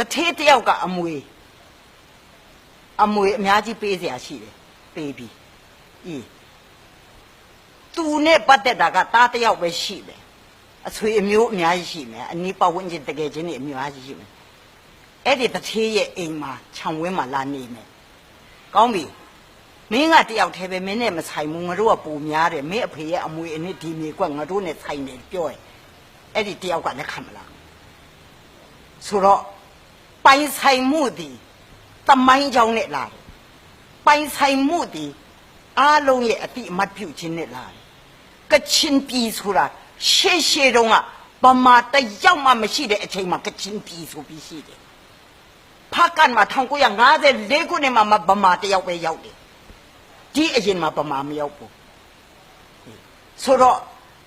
တထေးတယောက်ကအမွေအမွေအများကြီးပေးเสียရှိတယ်ပေးပြီအေးသူနဲ့ပတ်သက်တာကတားတယောက်ပဲရှိတယ်အဆွေအမျိုးအများကြီးရှိမယ်အနီးပတ်ဝန်းကျင်တကယ်ချင်းတွေအများကြီးရှိမယ်အဲ့ဒီတထေးရဲ့အိမ်မှာခြံဝင်းမှာလာနေမယ်ကောင်းပြီမင်းကတယောက်တည်းပဲမင်းနဲ့မဆိုင်ဘူးငါတို့ကပူများတယ်မင်းအဖေရဲ့အမွေအနှစ်ဒီမြေကွက်ငါတို့နဲ့ဆိုင်တယ်ပြောရင်အဲ့ဒီတယောက်ကလက်ခံမလား ဆိုတော့ ပိုင်ဆိုင်မှုသည်တမိုင်းကြောင်းနဲ့လာတယ်ပိုင်ဆိုင်မှုသည်အားလုံးရဲ့အတိအမှတ်ပြုခြင်းနဲ့လာတယ်ကချင်ပြည်ဆိုတာရှေ့ရှေ့တုန်းကဗမာတယောက်မှမရှိတဲ့အချိန်မှာကချင်ပြည်ဆိုပြီးရှိတယ်ဖားကန်မှာ1954ခုနှစ်မှာမှဗမာတယောက်ပဲရောက်တယ်ဒီအရင်မှာဗမာမရောက်ဘူးဆိုတော့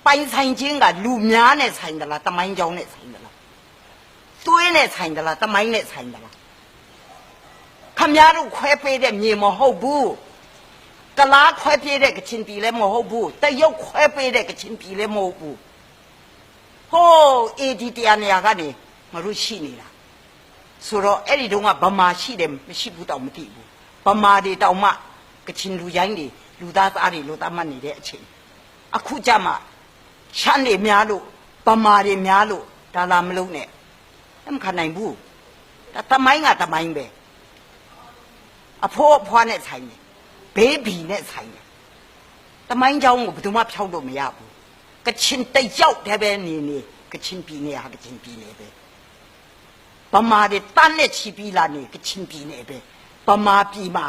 ပိုင်ဆိုင်ခြင်းကလူများနဲ့ဆိုင်သလားတမိုင်းကြောင်းနဲ့ဆိုင်သလား သွေးနဲ့ဆိုင်သလားတမိုင်းနဲ့ဆိုင်သလားခမည်းတော်ခွဲပေးတဲ့မြေမဟုတ်ဘူးကလားခွဲပေးတဲ့ကချင်ပြည်လည်းမဟုတ်ဘူးတရုတ်ခွဲပေးတဲ့ကချင်ပြည်လည်းမဟုတ်ဘူးဟိုးအေဒီတရားနေရာကနေမလို့ရှိနေတာဆိုတော့အဲ့ဒီတုန်းကဗမာရှိတယ်မရှိဘူးတောင်မသိဘူးဗမာတွေတောင်မှကချင်လူရိုင်းတွေလူသားသားတွေလို့သတ်မှတ်နေတဲ့အချိန်အခုကြမှာရှမ်းတွေများလို့ဗမာတွေများလို့ဒါလာမလုံးနဲ့အ မခံနိုင်ဘူးဒါတမိုင်းကတမိုင်းပဲအဖိုးအဖွားနဲ့ဆိုင်တယ်ဘေးဘီနဲ့ဆိုင်တယ်တမိုင်းเจ้าကိုဘယ်သူမှဖြောက်လို့မရဘူးကချင်တယောက်တည်းပဲနေနေကချင်ပြည်နယ်ဟာကချင်ပြည်နယ်ပဲဗမာတွေတန်းနဲ့ချီပြီးလာနေကချင်ပြည်နယ်ပဲဗမာပြည်မှာ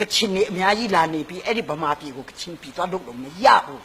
ကချင်နေအများကြီးလာနေပြီးအဲ့ဒီဗမာပြည်ကိုကချင်ပြည်သွားလို့လို့မရဘူး